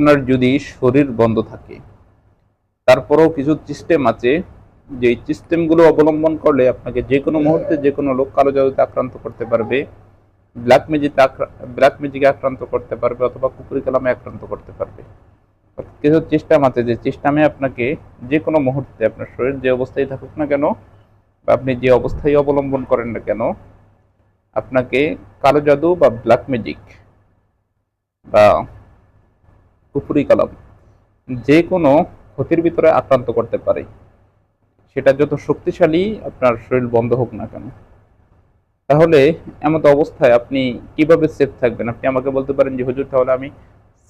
আপনার যদি শরীর বন্ধ থাকে, তারপরেও কিছু সিস্টেম আছে যে সিস্টেমগুলো অবলম্বন করলে আপনাকে যে কোনো মুহূর্তে যে কোনো লোক কালো জাদুতে আক্রান্ত করতে পারবে ব্ল্যাক ম্যাজিকে ব্ল্যাক ম্যাজিকে আক্রান্ত করতে পারবে অথবা কুকুরি কালামে আক্রান্ত করতে পারবে। কিছু সিস্টেম আছে, যে সিস্টেমে আপনাকে যে কোনো মুহূর্তে আপনার শরীর যে অবস্থায় থাকুক না কেন, বা আপনি যে অবস্থায় অবলম্বন করেন না কেন, আপনাকে কালো জাদু বা ব্ল্যাক ম্যাজিক বা কুপুরি কালাম, যে কোনো ক্ষতির ভিতরে আক্রান্ত করতে পারে। সেটা যত শক্তিশালী আপনার শরীর বন্ধ হোক না কেন। তাহলে এমত অবস্থায় আপনি কীভাবে সেফ থাকবেন? আপনি আমাকে বলতে পারেন যে, হুজুর, তাহলে আমি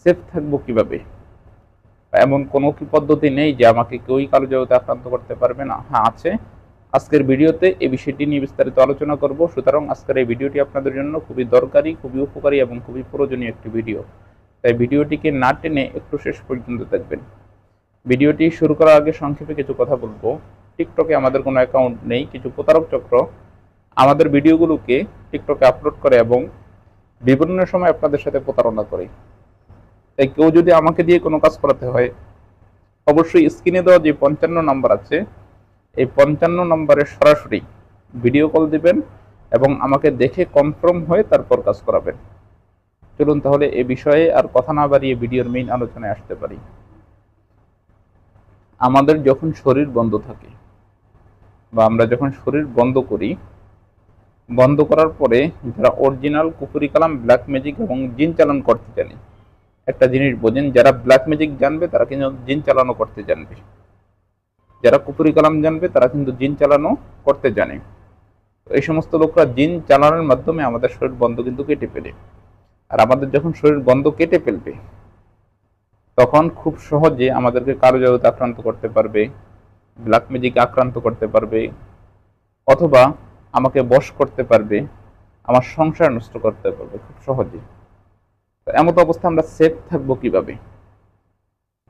সেফ থাকব কীভাবে? এমন কোনো কি পদ্ধতি নেই যে, আমাকে কেউই কালো জগতে আক্রান্ত করতে পারবে না? হ্যাঁ আছে। আজকের ভিডিওতে এই বিষয়টি নিয়ে বিস্তারিত আলোচনা করব। সুতরাং আজকের এই ভিডিওটি আপনাদের জন্য খুবই দরকারি, খুবই উপকারী এবং খুবই প্রয়োজনীয় একটি ভিডিও। তাই ভিডিওটিকে না টেনে একটু শেষ পর্যন্ত দেখবেন। ভিডিওটি শুরু করার আগে সংক্ষেপে কিছু কথা বলব। টিকটকে আমাদের কোনো অ্যাকাউন্ট নেই, কিছু প্রতারক চক্র। আমাদের ভিডিওগুলোকে টিকটকে আপলোড করে এবং বিভিন্ন সময় আপনাদের সাথে প্রতারণা করে। তাই কেউ যদি আমাকে দিয়ে কোনো কাজ করাতে হয়, অবশ্যই স্ক্রিনে দেওয়া যে পঞ্চান্ন নাম্বার আছে, এই পঞ্চান্ন নম্বরে সরাসরি ভিডিও কল দিবেন এবং আমাকে দেখে কনফার্ম হয়ে তারপর কাজ করাবেন। চলুন তাহলে এ বিষয়ে আর কথা না বাড়িয়ে ভিডিওর মেইন আলোচনায় আসতে পারি। আমাদের যখন শরীর বন্ধ থাকে বা আমরা যখন শরীর বন্ধ করি, বন্ধ করার পরে যারা অরিজিনাল কুকুরি কালাম ব্ল্যাক ম্যাজিক এবং জিন চালান করতে জানে, একটা জিনিস বোঝেন, যারা ব্ল্যাক ম্যাজিক জানবে তারা কিন্তু জিন চালানো করতে জানবে। যারা কুপুরি কালাম জানবে তারা কিন্তু জিন চালানো করতে জানে। এই সমস্ত লোকরা জিন চালানোর মাধ্যমে আমাদের শরীর বন্ধ কিন্তু কেটে ফেলে। আর আমাদের যখন শরীর গন্ধ কেটে ফেলবে, তখন খুব সহজে আমাদেরকে কালো জাদুতে আক্রান্ত করতে পারবে ব্ল্যাক ম্যাজিক আক্রান্ত করতে পারবে, অথবা আমাকে বশ করতে পারবে, আমার সংসার নষ্ট করতে পারবে খুব সহজে। এমত অবস্থা আমরা সেফ থাকব কীভাবে?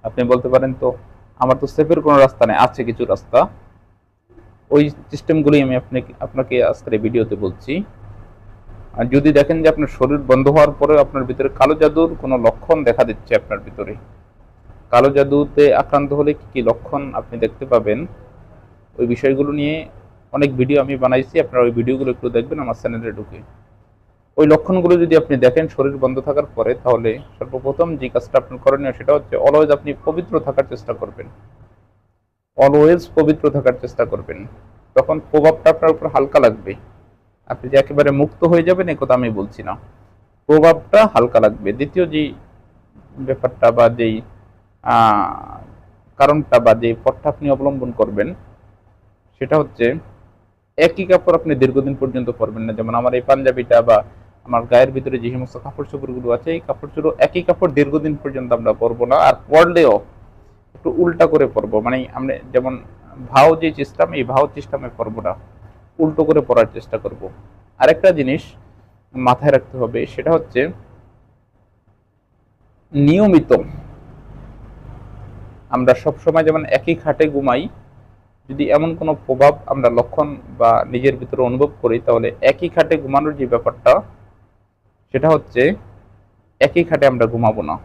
আপনি বলতে পারেন তো, আমার তো সেফের কোনো রাস্তা নেই, আছে কিছু রাস্তা। ওই সিস্টেমগুলি আমি আপনাকে আপনাকে আজকের ভিডিওতে বলছি। আর যদি দেখেন যে আপনার শরীর বন্ধ হওয়ার পরে আপনার ভিতরে কালো জাদুর কোনো লক্ষণ দেখা দিচ্ছে আপনার ভিতরে, কালো জাদুতে আক্রান্ত হলে কি কি লক্ষণ আপনি দেখতে পাবেন, ওই বিষয়গুলো নিয়ে অনেক ভিডিও আমি বানাইছি, আপনারা ওই ভিডিওগুলো একটু দেখবেন আমার চ্যানেলে ঢুকে। ওই লক্ষণগুলো যদি আপনি দেখেন শরীর বন্ধ থাকার পরে, তাহলে সর্বপ্রথম যে কাজটা আপনার করণীয় সেটা হচ্ছে অলওয়েজ আপনি পবিত্র থাকার চেষ্টা করবেন। অলওয়েজ পবিত্র থাকার চেষ্টা করবেন। তখন প্রভাবটা আপনার উপর হালকা লাগবে। আপনি যে একেবারে মুক্ত হয়ে যাবেন, এ কথা আমি বলছি না। প্রভাবটা হালকা লাগবে। দ্বিতীয় যে ব্যাপারটা বা যেই কারণটা বা যে পথটা আপনি অবলম্বন করবেন, সেটা হচ্ছে একই কাপড় আপনি দীর্ঘদিন পর্যন্ত পরবেন না। যেমন আমার এই পাঞ্জাবিটা বা আমার গায়ের ভিতরে যে সমস্ত কাপড় চোপড়গুলো আছে, এই কাপড় চোপড় একই কাপড় দীর্ঘদিন পর্যন্ত আমরা পরবো না। আর পরলেও একটু উল্টা করে পরবো। মানে আমরা যেমন ভাও যে সিস্টেম এই ভাও সিস্টেমে পরবো না। উল্টো করে পরার চেষ্টা করব। আরেকটা জিনিস মাথায় রাখতে হবে, সেটা হচ্ছে নিয়মিত আমরা সবসময় যেমন একই খাটে ঘুমাই, যদি এমন কোনো প্রভাব আমরা লক্ষণ বা নিজের ভিতরে অনুভব করি, তাহলে একই খাটে ঘুমানোর যে ব্যাপারটা, সেটা হচ্ছে একই খাটে আমরা ঘুমাবো না।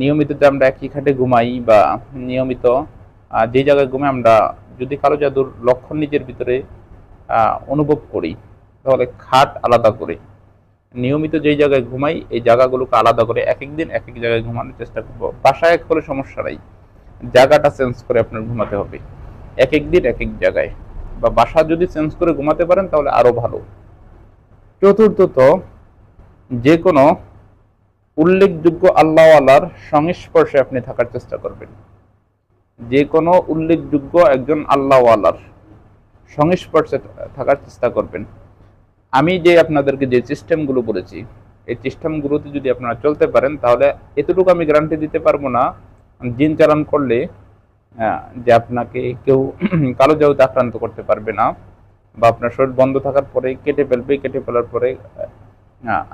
নিয়মিত যে আমরা একই খাটে ঘুমাই বা নিয়মিত যে জায়গায় ঘুমাই আমরা যদি কালো জাদুর লক্ষণ নিজের ভিতরে অনুভব করি, তাহলে খাট আলাদা করে। নিয়মিত যেই জায়গায় ঘুমাই, এই জায়গাগুলোকে আলাদা করে এক এক দিন এক এক জায়গায় ঘুমানোর চেষ্টা করব। বাসায় এক হলে সমস্যা নাই। জায়গাটা চেঞ্জ করে আপনার ঘুমাতে হবে। এক এক দিন এক এক জায়গায়। বা বাসা যদি চেঞ্জ করে ঘুমাতে পারেন, তাহলে আরও ভালো। চতুর্থত, যে কোনো উল্লেখযোগ্য আল্লাহ আল্লাহর সংস্পর্শে আপনি থাকার চেষ্টা করবেন। যে কোনো উল্লেখযোগ্য একজন আল্লাহ আল্লাহর সংস্পর্শে থাকার চেষ্টা করবেন। আমি যে আপনাদেরকে যে সিস্টেমগুলো বলেছি, এই সিস্টেমগুলোতে যদি আপনারা চলতে পারেন, তাহলে এতটুকু আমি গ্যারান্টি দিতে পারব না। জিন চালান করলে যে আপনাকে কেউ কালো জাদুতে আক্রান্ত করতে পারবে না বা আপনার শরীর বন্ধ থাকার পরে, কেটে ফেলবে, কেটে ফেলার পরে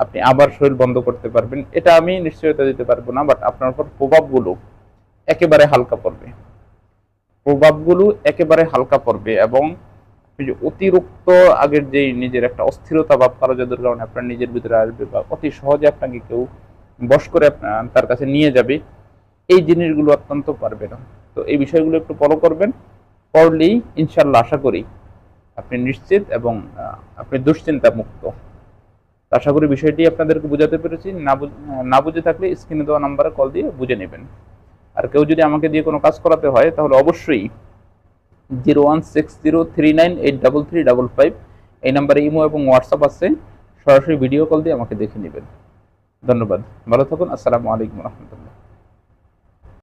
আপনি আবার শরীর বন্ধ করতে পারবেন। এটা আমি নিশ্চয়তা দিতে পারব না বাট আপনার উপর প্রভাবগুলো একেবারে হালকা পড়বে। প্রভাবগুলো একেবারে হালকা পড়বে এবং যে অতিরিক্ত আগের যে নিজের একটা অস্থিরতা বা কালো জাদুর কারণে আপনার নিজের ভিতরে আসবে বা অতি সহজে আপনাকে কেউ বশ করে তার কাছে নিয়ে যাবে, এই জিনিসগুলো অত্যন্ত পারবে না। তো এই বিষয়গুলো একটু ফলো করবেন, পড়লেই ইনশাল্লাহ আশা করি আপনি নিশ্চিত এবং আপনি দুশ্চিন্তা মুক্ত। আশা করি বিষয়টি আপনাদেরকে বোঝাতে পেরেছি। না না বুঝে থাকলে স্ক্রিনে দেওয়া নাম্বারে কল দিয়ে বুঝে নেবেন। আর কেউ যদি আমাকে দিয়ে কোনো কাজ করাতে হয়, তাহলে অবশ্যই zero one six zero three nine eight double three double five এই নাম্বারে ইমো এবং হোয়াটসঅ্যাপ আছে। সরাসরি ভিডিও কল দিয়ে আমাকে দেখে নেবেন। ধন্যবাদ। ভালো থাকুন। আসসালামু আলাইকুম রহমতুল্লাহ।